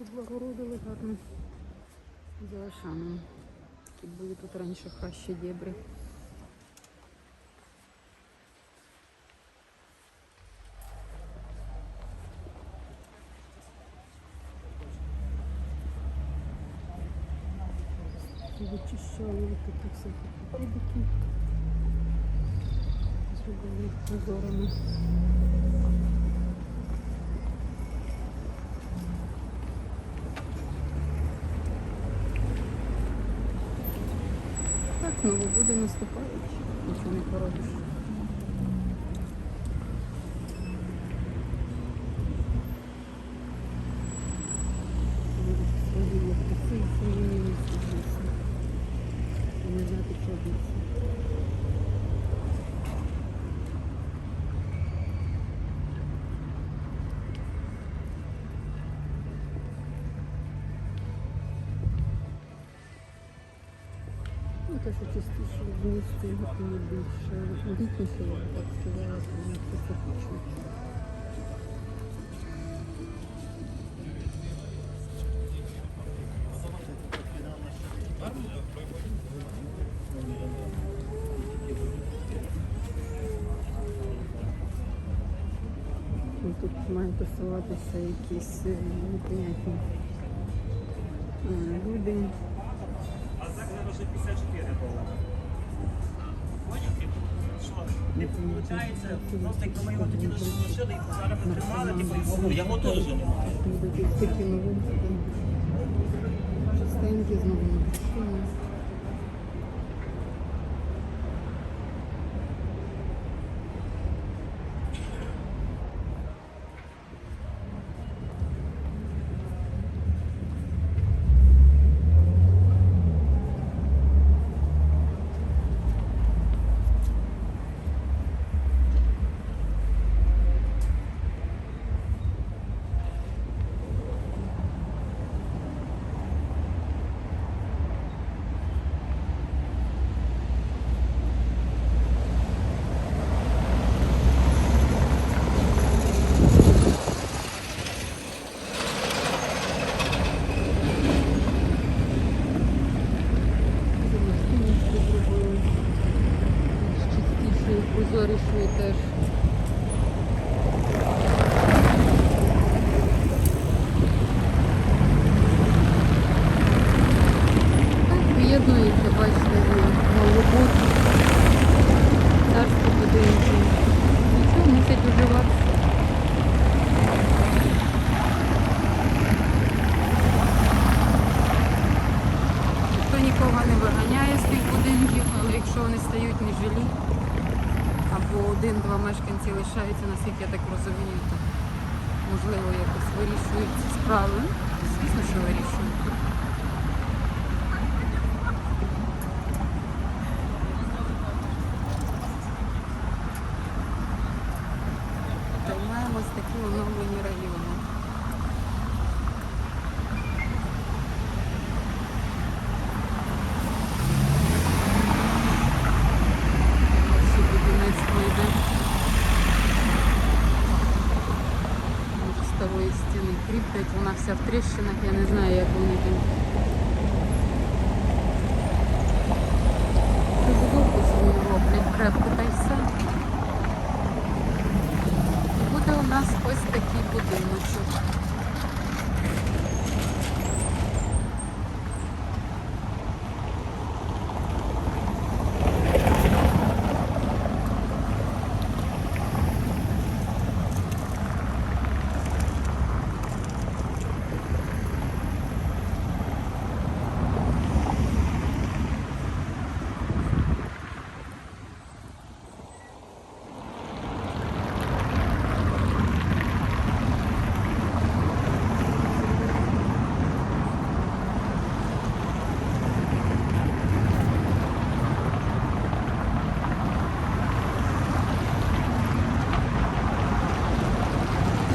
облагородили гарно. За Ашаном. Тут були тут раніше хащі дєбри. Вичищали такі всякі походики. Зробили прозорими. Нові буде наступають. Нічого не поробиш. Що частіше в місті не більше бітніше, я б так сказала, тому це фактично. Ну, Тут мають тусуватися якісь е, непонятні е, люди. Вже 54 долари. Виходить, просто якби ми його тоді лишили, і зараз тримали, типу, ну, його теж вже немає. Такі новинки. Чистенькі, з Чистішою, теж. Поєднується, бачите, голубут, царські будинки. Нічого, мусять уживатися. Ніхто нікого не виганяє з тих будинків, але якщо вони стають нежилі, або один-два мешканці лишаються, наскільки я так розумію, то можливо якось вирішують справи. Звісно, що вирішують. Кріплять, вона вся в тріщинах, я не знаю, як вони там. Прибудовку свою роблять крепко та й все. Буде у нас ось такий будиночок.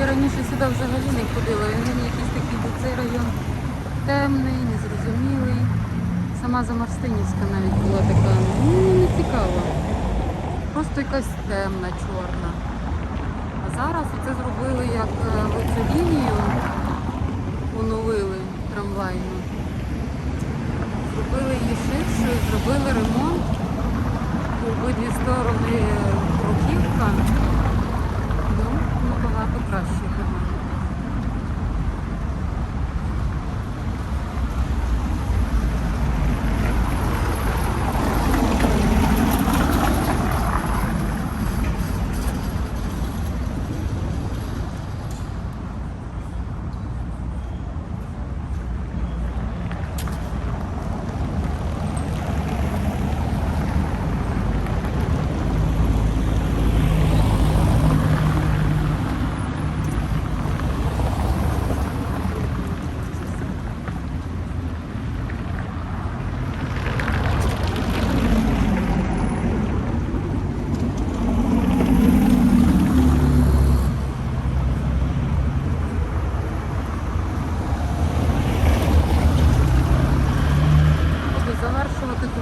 Я раніше сюди взагалі не ходила. Він якийсь такий був цей район темний, незрозумілий. Сама Замарстинівська навіть була така, ну не цікава. Просто якась темна, чорна. А зараз оце зробили як е, оцю лінію оновили трамвайну. Зробили її ширшою, зробили ремонт у обидві сторони руківка. Ну, набагато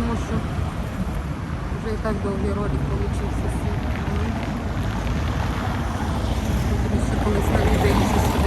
тому що вже і так долгий ролик вийшов. Ще колись на відео.